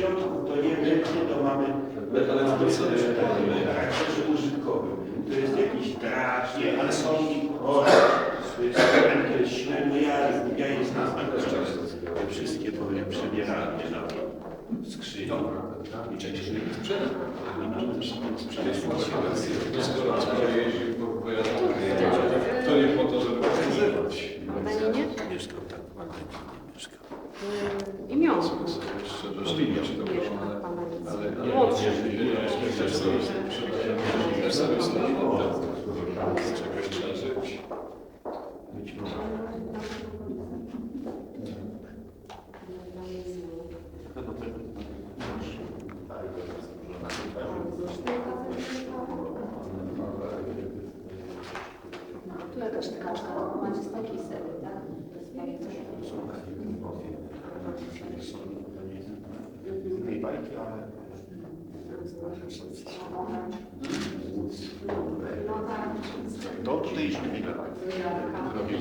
środku to nie wiecznie, to mamy Ale to jest? w charakterze użytkowym. To jest jakiś draż, nie, ale sądnik, o, to jest śle, no ja, ja jestem te wszystkie powiem przebieralnie na skrzyni. I część nie sprzeda. Sprzedać. No skoro po pojazdach, to nie po to, żeby pokazywać. Mieszkał tak, ładnie mieszkał. imion. Roślinie się dobrze, ale... Ale nie, Młodszy. nie, nie, nie, też sobie. Też sobie stoi Z czegoś trzeba żyć. Być może. Tu jakaś tkaczka, macie z takiej serii, tak? Tej bajki, ale to tutaj już nie robi